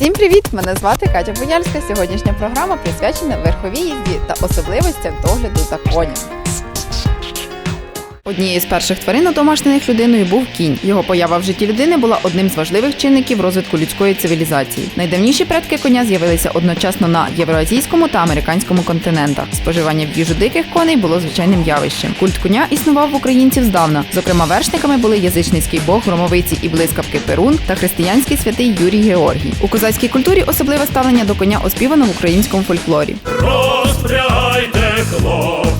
Всім привіт! Мене звати Катя Бояльська. Сьогоднішня програма присвячена верховій їзді та особливостям догляду за конем. Однією з перших тварин, одомашнених людиною, був кінь. Його поява в житті людини була одним з важливих чинників розвитку людської цивілізації. Найдавніші предки коня з'явилися одночасно на євроазійському та американському континентах. Споживання в їжу диких коней було звичайним явищем. Культ коня існував в українців здавна. Зокрема, вершниками були язичницький бог, громовиці і блискавки Перун та християнський святий Юрій Георгій. У козацькій культурі особливе ставлення до коня оспівано в українському фольклорі. Розпрягайте,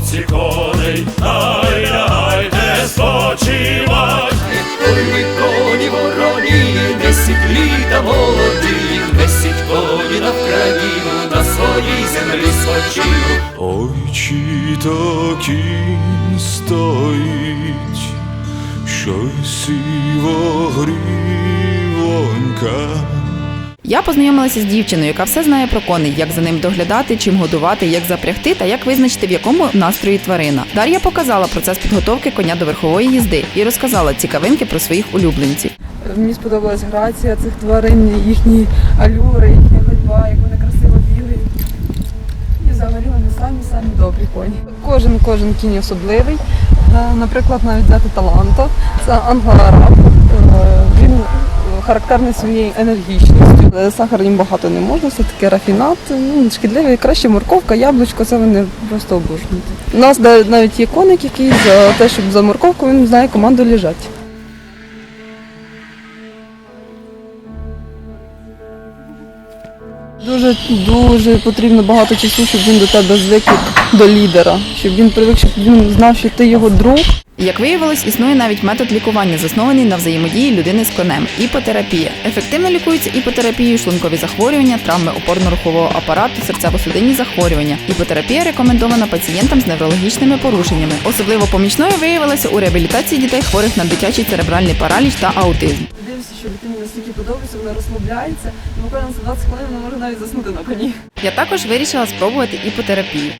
хлопці, коней, та й лягайте спочивать. Ой, ви коні вороні, несіть літа молоді, несіть коні на Вкраїну, на своїй землі спочину. Ой, чи то кінь стоїть, що й сіво грівонька. Я познайомилася з дівчиною, яка все знає про коней, як за ним доглядати, чим годувати, як запрягти та як визначити, в якому настрої тварина. Дар'я показала процес підготовки коня до верхової їзди і розказала цікавинки про своїх улюбленців. Мені сподобалась грація цих тварин, їхні алюри, їхня ходьба, як вони красиво бігають. І взагалі вони самі самі добрі коні. Кожен кожен кінь особливий. Е, Наприклад, навіть взяти таланто. Це англоараб. Е, Він характерний своєю енергічністю. Е, Сахар їм багато не можна, все таки рафінат. Ну, шкідливий, краще морковка, яблучко, це вони просто обожнюють. У нас навіть є коник, який за те, щоб за морковку він знає команду лежать. Дуже дуже потрібно багато часу, щоб він до тебе звик до лідера, щоб він привик, щоб він знав, що ти його друг. Як виявилось, існує навіть метод лікування, заснований на взаємодії людини з конем іпотерапія. Ефективно лікуються іпотерапією шлункові захворювання, травми опорно-рухового апарату, серцево-судинні захворювання. Іпотерапія рекомендована пацієнтам з неврологічними порушеннями. Особливо помічною виявилася у реабілітації дітей хворих на дитячий церебральний параліч та аутизм. Настільки подобається, вона розслабляється, і буквально за 20 хвилин вона може навіть заснути на коні. Я також вирішила спробувати іпотерапію.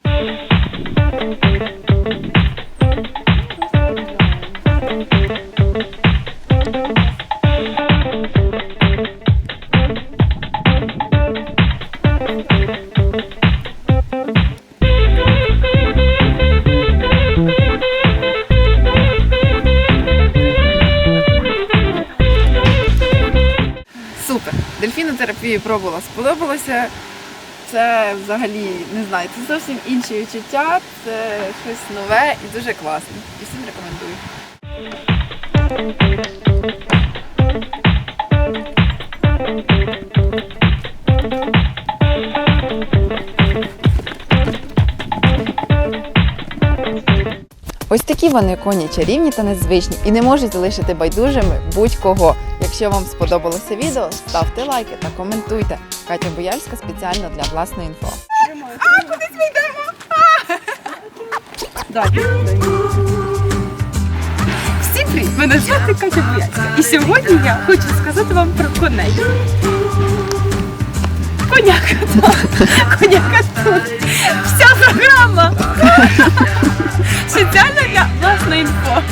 Дельфінотерапію пробувала, сподобалося. Це взагалі не знаю, це зовсім інші відчуття, це щось нове і дуже класне. І всім рекомендую. Ось такі вони коні чарівні та незвичні і не можуть залишити байдужими будь-кого. Якщо вам сподобалося відео, ставте лайки та коментуйте. Катя Бояльська спеціально для власної інфо. А, кудись вийдемо! Всім привіт! Мене звати Катя Буяцька. І сьогодні я хочу сказати вам про коней. Коняка тут. Коняка тут. Вся програма. Спеціально для власної інфо.